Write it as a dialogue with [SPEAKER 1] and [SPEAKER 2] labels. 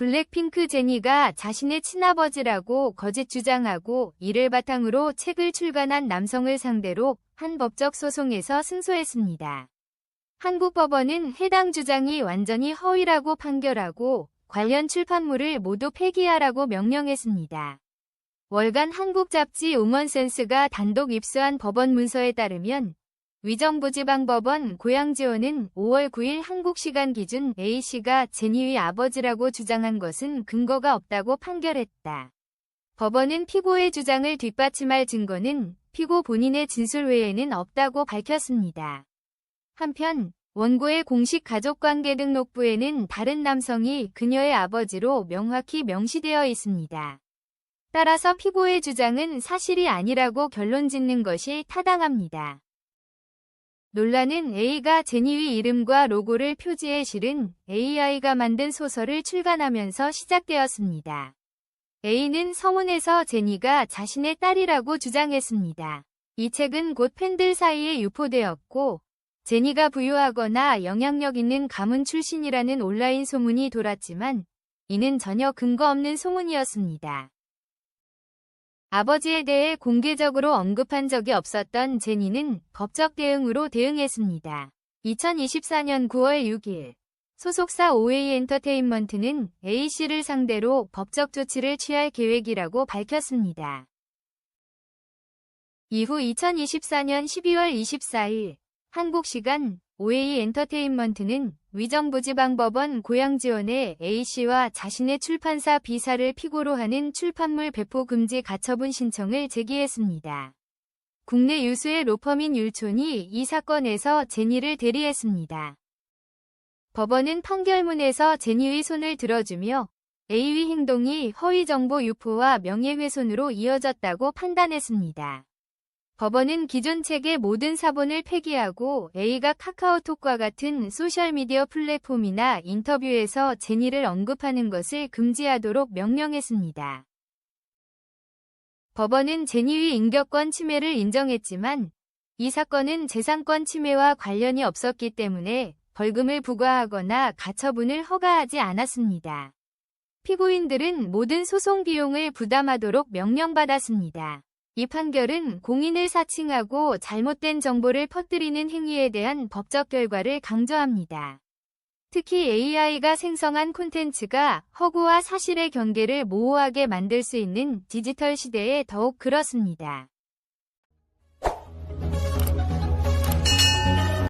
[SPEAKER 1] 블랙핑크 제니가 자신의 친아버지라고 거짓 주장하고 이를 바탕으로 책을 출간한 남성을 상대로 한 법적 소송에서 승소했습니다. 한국 법원은 해당 주장이 완전히 허위라고 판결하고 관련 출판물을 모두 폐기하라고 명령했습니다. 월간 한국 잡지 우먼센스가 단독 입수한 법원 문서에 따르면 위정부지방법원 고양지원은 5월 9일 한국 시간 기준 A씨가 제니의 아버지라고 주장한 것은 근거가 없다고 판결했다. 법원은 피고의 주장을 뒷받침할 증거는 피고 본인의 진술 외에는 없다고 밝혔습니다. 한편 원고의 공식 가족관계 등록부에는 다른 남성이 그녀의 아버지로 명확히 명시되어 있습니다. 따라서 피고의 주장은 사실이 아니라고 결론 짓는 것이 타당합니다. 논란은 A가 제니의 이름과 로고를 표지에 실은 AI가 만든 소설을 출간하면서 시작되었습니다. A는 성운에서 제니가 자신의 딸이라고 주장했습니다. 이 책은 곧 팬들 사이에 유포되었고 제니가 부유하거나 영향력 있는 가문 출신이라는 온라인 소문이 돌았지만 이는 전혀 근거 없는 소문이었습니다. 아버지에 대해 공개적으로 언급한 적이 없었던 제니는 법적 대응으로 대응했습니다. 2024년 9월 6일 소속사 OA 엔터테인먼트는 A씨를 상대로 법적 조치를 취할 계획이라고 밝혔습니다. 이후 2024년 12월 24일 한국 시간 OA 엔터테인먼트는 위정부지방법원 고양지원에 A씨와 자신의 출판사 B사를 피고로 하는 출판물 배포 금지 가처분 신청을 제기했습니다. 국내 유수의 로펌인 율촌이 이 사건에서 제니를 대리했습니다. 법원은 판결문에서 제니의 손을 들어주며 A의 행동이 허위 정보 유포와 명예훼손으로 이어졌다고 판단했습니다. 법원은 기존 책의 모든 사본을 폐기하고 A가 카카오톡과 같은 소셜미디어 플랫폼이나 인터뷰에서 제니를 언급하는 것을 금지하도록 명령했습니다. 법원은 제니의 인격권 침해를 인정했지만 이 사건은 재산권 침해와 관련이 없었기 때문에 벌금을 부과하거나 가처분을 허가하지 않았습니다. 피고인들은 모든 소송 비용을 부담하도록 명령받았습니다. 이 판결은 공인을 사칭하고 잘못된 정보를 퍼뜨리는 행위에 대한 법적 결과를 강조합니다. 특히 AI가 생성한 콘텐츠가 허구와 사실의 경계를 모호하게 만들 수 있는 디지털 시대에 더욱 그렇습니다.